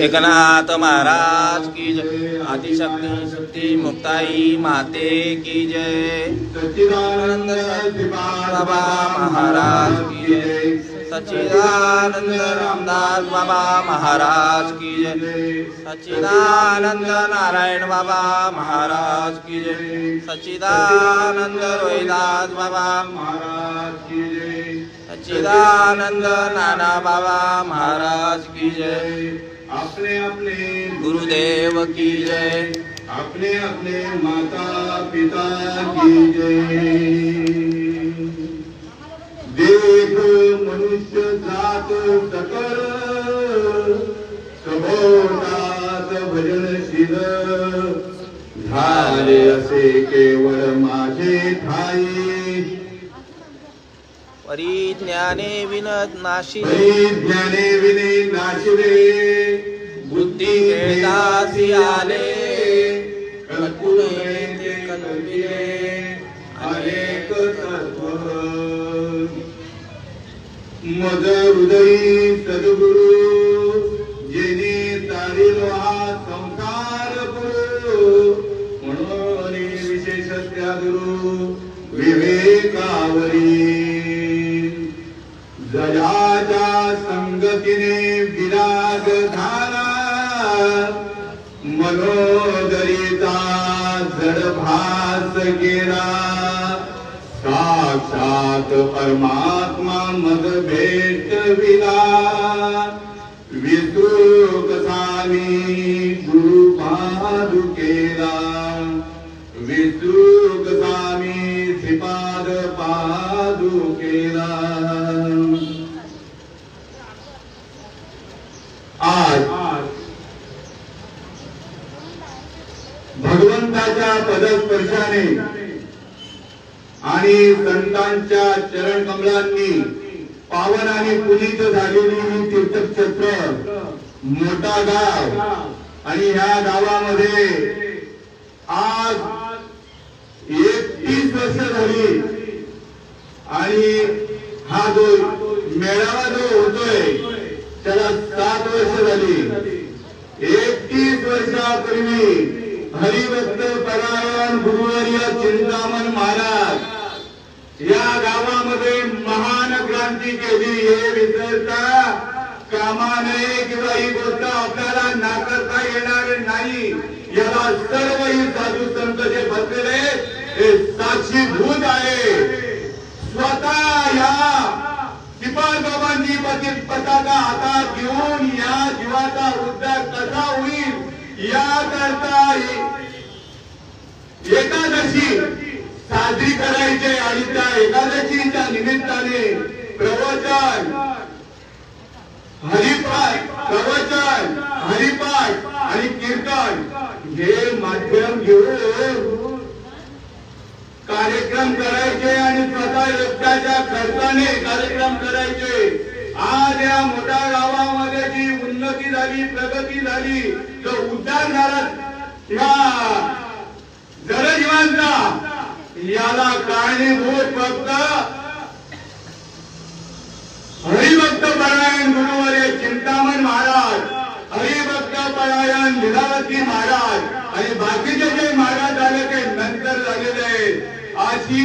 एकनाथ महाराज की जय। आदिशक्ति शक्ति मुक्ताई माते की जय। सच्चिदानंद महाराज की जय। सच्चिदानंद रामदास बाबा महाराज की जय। सच्चिदानंद नारायण बाबा महाराज की जय। सच्चिदानंद रोहिदास बाबा महाराज की जय। सच्चिदानंद नाना बाबा महाराज की जय। अपने अपने गुरुदेव की जय। अपने अपने माता पिता की जय। देख मनुष्य जात सकळ सभोवतात भजनशील झाले असे केवळ माझे ठाई। परिज्ञाने विनत नाशी ज्ञाने विने नाशिले। बुद्धी वेदासी आले। मद हृदयी विसुक सावी गुरु पादुकेला सावी सामी श्रीपाद पादुकेला आज भगवंताच्या पदस्पर्शाने आणि संतांच्या चरण कमलांनी पावन आणि पुनीत झालेली ही तीर्थक्षेत्र मोठा गाव. आणि ह्या गावामध्ये आज एकतीस वर्ष झाली. आणि हा जो मेळावा जो होतोय त्याला सात वर्ष झाली. एकतीस वर्षापूर्वी हरिभक्त परायण गुरुवर्य चिंतामण महाराज या गावामध्ये महान क्रांती केली. हे विसरता कामाने किंवा ही गोष्ट आपल्याला नाकारता येणार नाही. याला सर्व ही साधू संत जे बसलेले हे साक्षीभूत आहे. स्वतः या किपाल बाबांनी पती- पताका हातात घेऊन या जीवाचा उद्धार कसा होईल याकरता एकादशी साजरी करायचे आणि त्या एकादशीच्या निमित्ताने प्रवचन हरिपाठ प्रवचन हरिपाठ आणि कीर्तन हे माध्यम घेऊन कार्यक्रम करायचे आणि स्वतः एकट्याच्या खर्चाने कार्यक्रम करायचे. आज या मोठ्या गावामध्ये जी उन्नती झाली प्रगती झाली तर उद्धार झाला या जलजीवांचा याला कारणीभूत फक्त भक्तपरायण परायण चिंतामण महाराज हरिभक्त परायण लीलावती महाराज आणि बाकीचे जे महाराज झाले ते नंतर झालेले आहेत. अशी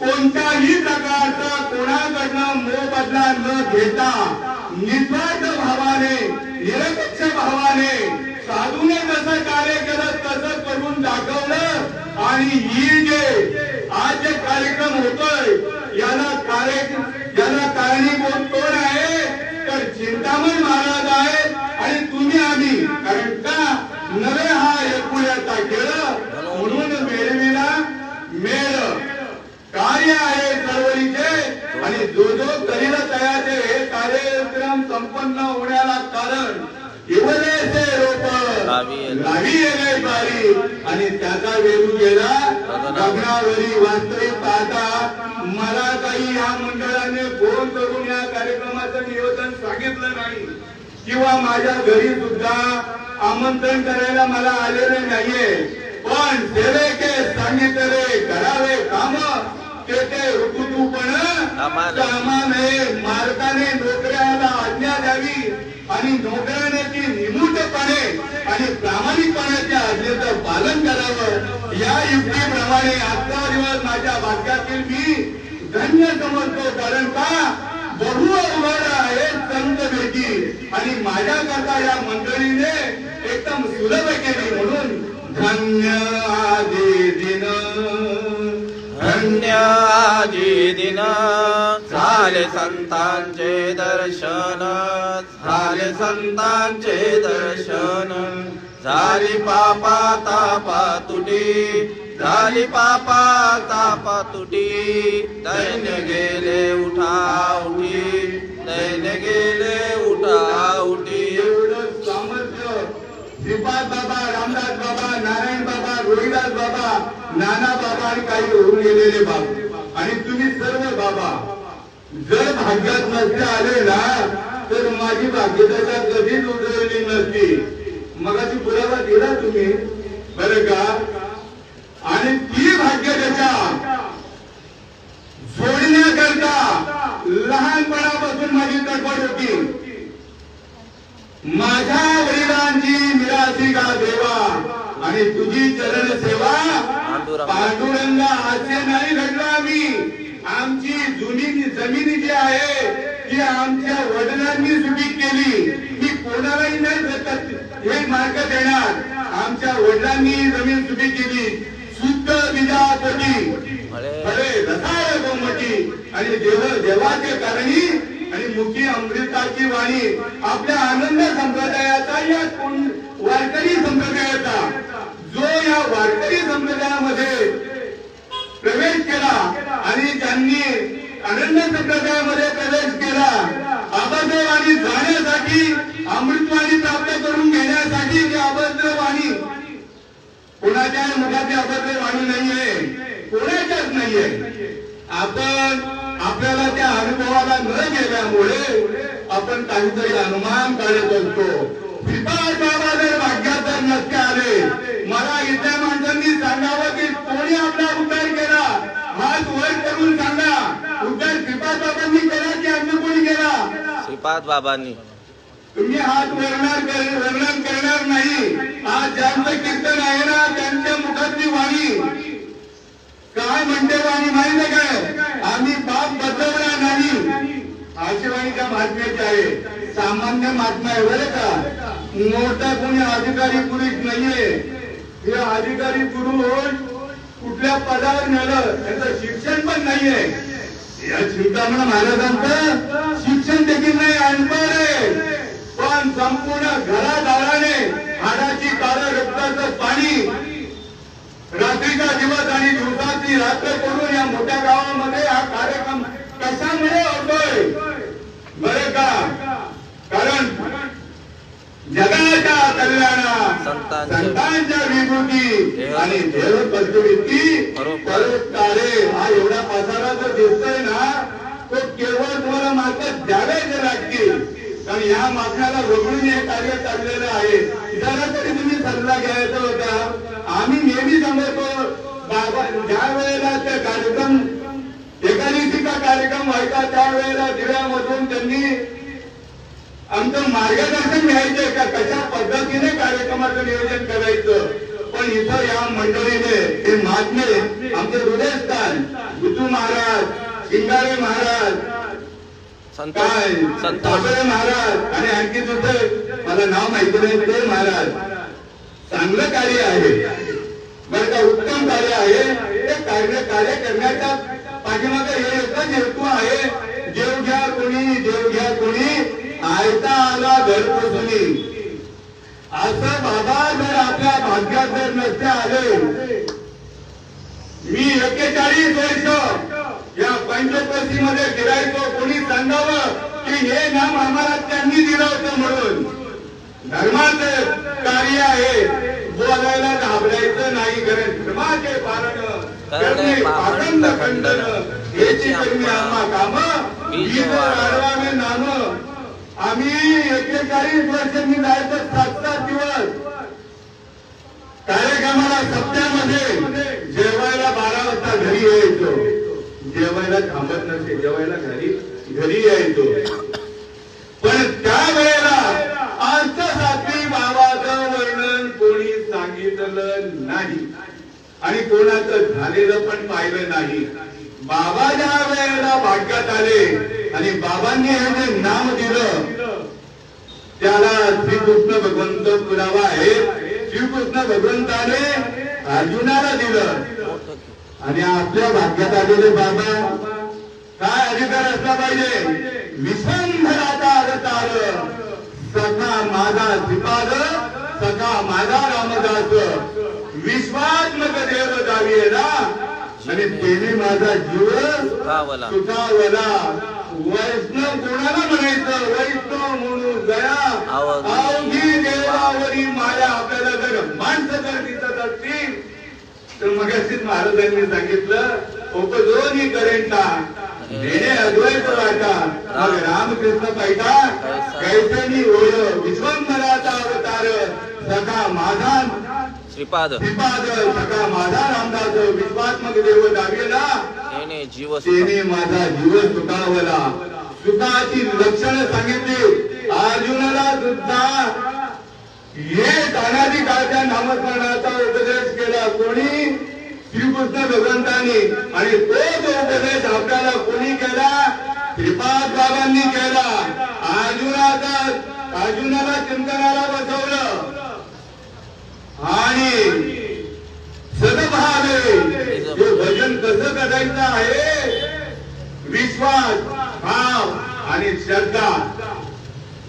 कोणत्याही प्रकारचा कोणाकडनं मोबदला न घेता निस्वार्थ भावाने निरपेक्ष भावाने साधूने जसं कार्य केलं तसं करून दाखवलं आणि ही जे आज जे कार्यक्रम होतोय याला कार्यक्रम याला कारणीभूत कोण आहे तर चिंतामण महाराज आहेत. आणि तुम्ही आम्ही कारण का नवे हा खेळ म्हणून मेळविला मेळ. कार्य आहे चळवळीचे आणि जो जो करील तयाचे हे कार्यक्रम संपन्न होण्याला कारण. इवलेचे रोप. लावी येणे बारी. आणि त्याचा वेरू गेला गगनावरी वास्तविक पाहता मला काही या मंडळाने फोन करून या कार्यक्रमाचं नियोजन सांगितलं नाही. किंवा माझ्या घरी सुद्धा आमंत्रण करायला मला आलेले नाहीये. पण सेवेके सांगितले करावे काम. कामाने. कामाने मालकाने नोकऱ्याला आज्ञा द्यावी. आणि नोकऱ्याने निमूटपणे आणि प्रामाणिकपणाच्या आज्ञेचं पालन करावं. या युक्तीप्रमाणे आजचा दिवस माझ्या भाग्यातील मी धन्य समजतो कारण का? बहु अवघड आहे संत भेटी आणि माझ्याकरता या मंडळीने एकदम सुलभ केली म्हणून धन्य आदि दिन. धन्य आजी दिन. झाले संतांचे दर्शन. झाले संतांचे दर्शन. झाली पापा तापा तुटी झाली पापा तापा तुटी. दैन गेले उठा उठी दैन गेले उठा उठी. एवढं सामर्थ्य. श्रीपाद बाबा रामदास बाबा नारायण बाबा रोहिदास बाबा नाना बाबा आणि काही होऊन गेलेले बाबा. आणि तुम्ही सर्व बाबा जर भाग्यात नसते आले ना तर माझी भाग्यता कधीच उजळली नसती. मगाशी पुरावा दिला तुम्ही. बरं का आणि ती भाग्यतेच्या जोडण्याकरता लहानपणापासून माझी तडफड होती माझ्या वडिलांची मिरासी का देवा आणि तुझी चरण सेवा पांडुरंग. पांडुरंग असे नाही घडलो आम्ही आमची जुनी जमीन जी आहे ती आमच्या वडिलांनी सुपीक केली मी कोणालाही नाही मार्ग देणार. आमच्या वडिलांनी जमीन सुपीक केली. शुद्ध अरे. रसाळ गोमटी आणि देव देवाचे कारणी आणि मुखी अमृताची वाणी. आपल्या आनंद संप्रदायाचा या वारकरी संप्रदायाचा. जो या वारकरी संप्रदायामध्ये प्रवेश केला आणि त्यांनी आनंद संप्रदायामध्ये प्रवेश केला. अभद्रवाणी जाण्यासाठी अमृतवाणी प्राप्त करून घेण्यासाठी ते अभद्रवाणी कोणाच्या मुखाची अभद्र वाणी नाहीये. कोणाच्याच नाहीये. आपण आपल्याला त्या अनुभवाला न गेल्यामुळे आपण काहीतरी अनुमान काढत असतो. श्रीपाद बाबा जर भाग्यात जर नसते आले मला इथल्या माणसांनी सांगावं की कोणी आपला उद्धार केला? हात वर करून सांगा. उद्धार श्रीपाद बाबांनी केला की अन्य कोणी केला? श्रीपाद बाबांनी. तुम्ही हात वर्णन वर्णन करणार नाही. आज ज्यांचं कीर्तन आहे ना त्यांच्या मुखातली वाणी. काय म्हणते वाणी माहिती आहे काय? आम्ही बाप बदलणार नाही. अशी वाणी त्या महात्म्याची आहे. सामान्य महात्मा आहे बरं का? मोठा कोणी अधिकारी पुरुष नाहीये. हे अधिकारी पुरुष कुठल्या पदावर नेलं त्याचं शिक्षण पण नाहीये. या महाराजांचं शिक्षण देखील नाही अनपढ आहे पण संपूर्ण घरादाराने हाडाची काळं रक्ताचं पाणी रात्रीचा दिवस आणि दिवसाची रात्र करून या मोठ्या गावामध्ये हा कार्यक्रम कशामुळे होतोय? बरे का? कारण जगाच्या कल्याणा संतांच्या- विभूती आणि देव पद्धती. परोपकारे हा एवढा पसारा जो दिसतोय ना तो केवळ तुम्हाला मात्र द्यावेच लागतील. कारण या मागण्याला वगळून हे कार्य चाललेलं आहे. जरा तरी तुम्ही सल्ला घ्यायचा होता. आम्ही नेहमी सांगतो बाबा ज्या वेळेला ते कार्यक्रम एकादशीचा कार्यक्रम व्हायचा त्यावेळेला दिव्यामधून त्यांनी आमचं मार्गदर्शन घ्यायचंय का कशा पद्धतीने कार्यक्रमाचं नियोजन करायचं पण इथं या मंडळीने हे महात्मे आमचे हृदयस्थान विठू शिंगारे महाराज. संतोष संतोष महाराज. आणि आणखी दुसरे मला नाव माहिती नाही ते महाराज. चांगलं कार्य आहे. बरं का उत्तम कार्य आहे. ते कार्य कार्य करण्याच्या पाठीमागे हे एकच हेतू आहे. देव घ्या कोणी देव घ्या कोणी. आयता आला घर पोचली असं बाबा जर आपल्या भाग्यात जर नसते आले. मी एक्केचाळीस वर्ष या पंचकोशी मध्ये फिरायचो कोणी सांगावं की हे नाम आम्हाला त्यांनी दिलं होतं म्हणून. धर्माचं कार्य आहे. बोलायला घाबरायचं नाही कारण धर्माचे पालन करणे पाखंड खंडन. याची कमी आम्हा काम. वाढवावे नाम. आम्ही एक्केचाळीस वर्ष मी जायचं सात सात दिवस. कार्यक्रमाला सप्त्यामध्ये जेवायला बारा वाजता घरी यायचो. जेवायला थांबत नसे जेवायला घरी घरी यायचो. पण त्या वेळेला अंतसात्री बाबाचं वर्णन कोणी सांगितलं नाही. आणि कोणाचं झालेलं पण पाहिलं नाही. बाबा ज्या वेळेला भाग्यात आले आणि बाबांनी हे जे नाम दिलं त्याला श्रीकृष्ण भगवंत पुरावा आहे. श्रीकृष्ण भगवंताने अर्जुनाला दिलं. आणि आपल्या भाग्यात आलेले बाबा काय अधिकार असला पाहिजे? विसंधराचा अवतार सखा माझा श्रीपाद सखा माझा रामदास. विश्वात्मक देव दावी ना आणि त्याने माझा जीव सुखावला. वैष्णव कोणाला म्हणायचं? वैष्णव म्हणून गया अवघी देवावरी माया आपल्याला जर तर मग महाराजांनी सांगितलं उपजोनी करेंटा नेणे अद्वैत वाटा. मग रामकृष्ण पैठा कैसनी ओळ विश्वंभराचा अवतार. सखा माझा श्रीपाद. श्रीपाद सखा माझा रामदास. विश्वात्मक देव दावेला जीव तेने माझा जीव सुखावला. सुखाची लक्षणं सांगितली. अर्जुनाला सुद्धा. हे तानाजी काळच्या नामस्मरणाचा उपदेश केला. कोणी श्रीकृष्ण भगवंतानी आणि तो जो उपदेश आपल्याला कोणी केला? श्रीपाद बाबांनी केला. अर्जुनाचा अर्जुनाला चिंतनाला बसवलं. आणि सदभावे हे भजन कसं करायचं आहे? विश्वास भाव आणि श्रद्धा.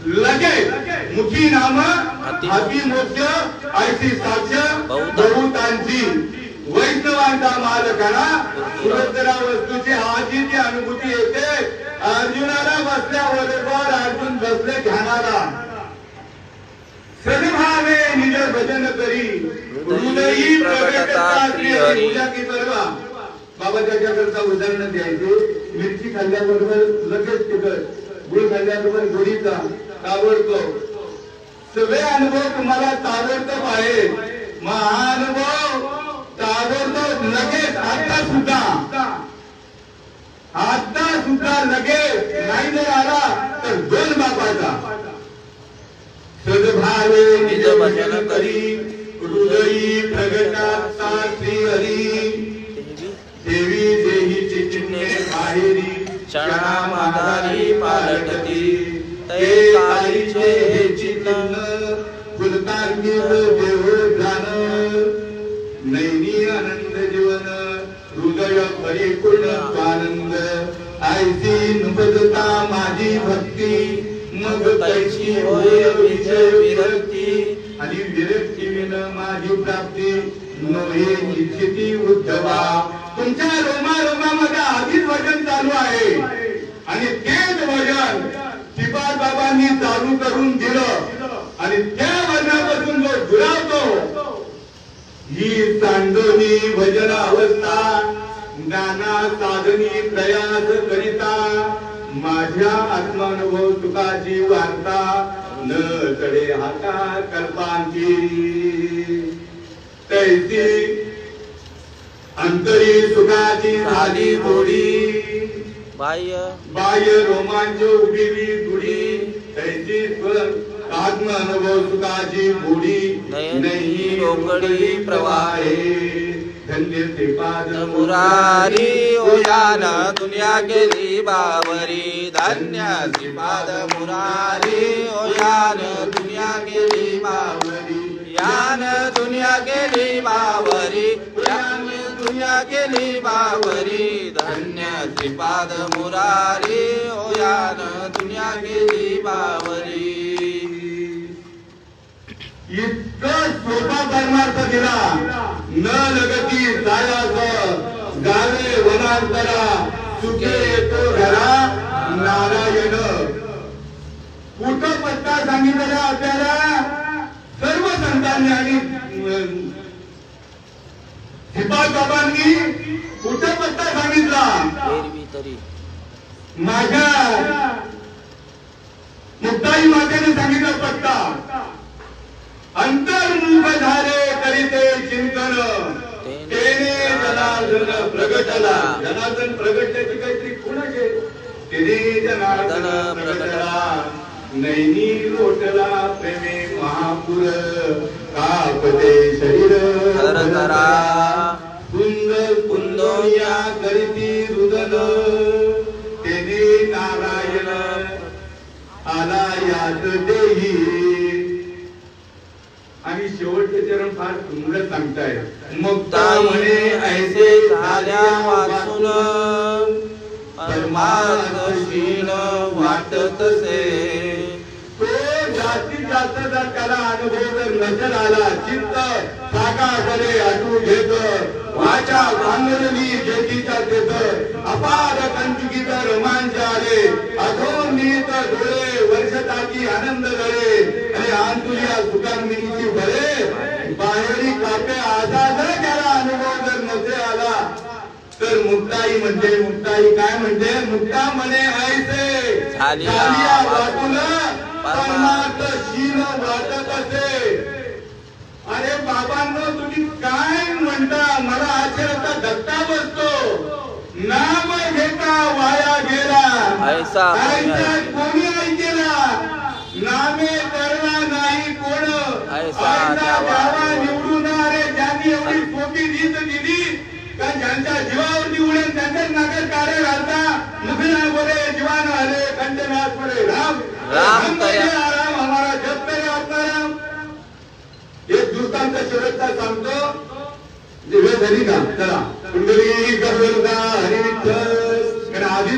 लगेच मुखी नाम हाती मोक्ष ऐशी साक्ष बहुतांची. वैष्णवांचा माल करा पुरस्करा वस्तूची आजीची अनुभूती येते. अर्जुनाला बसल्या बरोबर अर्जुन बसले ध्यानाला. सद्भावे निज भजन करी. हृदयी प्रगटता पूजा की परवा. बाबा त्याच्याकरता उदाहरण द्यायचे. मिरची खाल्ल्याबरोबर लगेच तिकट गुळ खाल्ल्याबरोबर गोडीचा ताबडतोब. सगळे अनुभव तुम्हाला ताबडतोब आहे महानुभव ताबडतोब लगेच आता सुद्धा. आता सुद्धा लगेच नाही जर आला तर दोन बापाचा सद्भावे निज भजन करी हृदयी प्रगटाता श्री हरी. देवी देहीची चिन्हे बाहेरी क्षणामाधारी पालटती. ते काळीचे हे चिन्ह फुलतार्गी परिपूर्ण आनंद. आयसी नुबदता माझी भक्ती. मग तैशी होय विजय विरक्ती. आणि विरक्ती विन माझी प्राप्ती. नव्हे इच्छिती उद्धवा. तुमच्या रोमा रोमामध्ये आधीच वजन चालू आहे. आणि तेच वजन शिपाद बाबांनी चालू करून दिलं. आणि त्या वजनापासून जो दुरावतो ही चांदोनी भजन अवस्था ज्ञाना साधनी प्रयास करिता माझ्या आत्मानुभव सुखाची वार्ता न तडे हाता कल्पांची. तैसी अंतरी सुखाची झाली थोडी बाह्य. बाह्य रोमांच उभी दुडी तैसी स्वर आत्म अनुभव सुखाची बुडी नयनी नाही रोकडी प्रवाहे. धन्य ते पाद मुरारी ओयान दुनिया गेली बावरी धन्य पाद मुरारी ओयान दुनिया गेली बावरी यान दुनिया गेली बावरी यान दुनिया गेली बावरी धन्य श्रीपाद मुरारी ओयान दुनिया गेली बावरी सोपा परमार्थ दिला. न लगती जायास गावे वनांतरा. सुखे येतो घरा नारायण. कुठं पत्ता सांगितलेला आपल्याला? सर्व संतांनी आणि हिपाल बाबांनी कुठं पत्ता सांगितला? माझ्या मुक्ताई मातेने सांगितलं पत्ता अंतर्मुख झाले करीते चिंतन तेने जनार्दन प्रगट प्रगटला जनार्दन प्रगटल्याची काहीतरी खूण आहे. तिने जनार्दन प्रगटला. नैनी लोटला प्रेमे महापुर. कापते शरीर धरा सुंदर कुंदोया करीती रुदन. तेने नारायण. आला यात देही आणि शेवटचे चरण फार सुंदर सांगताय. मुक्ता म्हणे ऐसे झाल्या वाचून परमार्थशील वाटतसे तो जास्तीत जास्त जर त्याला अनुभव जर नजर आला. चित्त साकाकडे आटू घेत. वाचा भांगरली ज्योतीच्या देत अपार कंचुकीत रोमांच आले अधोनीत डोळे वर्षताची आनंद गळे आणि आंतुलिया सुकांमिनीची बळे बाहेरी कापे आजाद त्याला अनुभव जर नसे आला तर मुक्ताई म्हणते मुक्ताई काय म्हणते? मुक्ता म्हणे ऐसे. झालिया वाटून परमार्थ. शील वाटत असे. अरे बाबांनो तुम्ही काय म्हणता? मला आश्चर्याचा धक्का बसतो. नाम घेता वाया गेला. ऐसा. कोणी ऐकेला? नामे करला नाही कोण? ऐसा. नागर नागर कारे घालता मुखिया बोले जीवान आले कंठनाथ बोले राम. राम राम हमारा जप करे आत्माराम एक दृष्टांत शेवटचा सांगतो. दिवे धरी का चला कुंडली करवलता हरी विठ्ठल आधी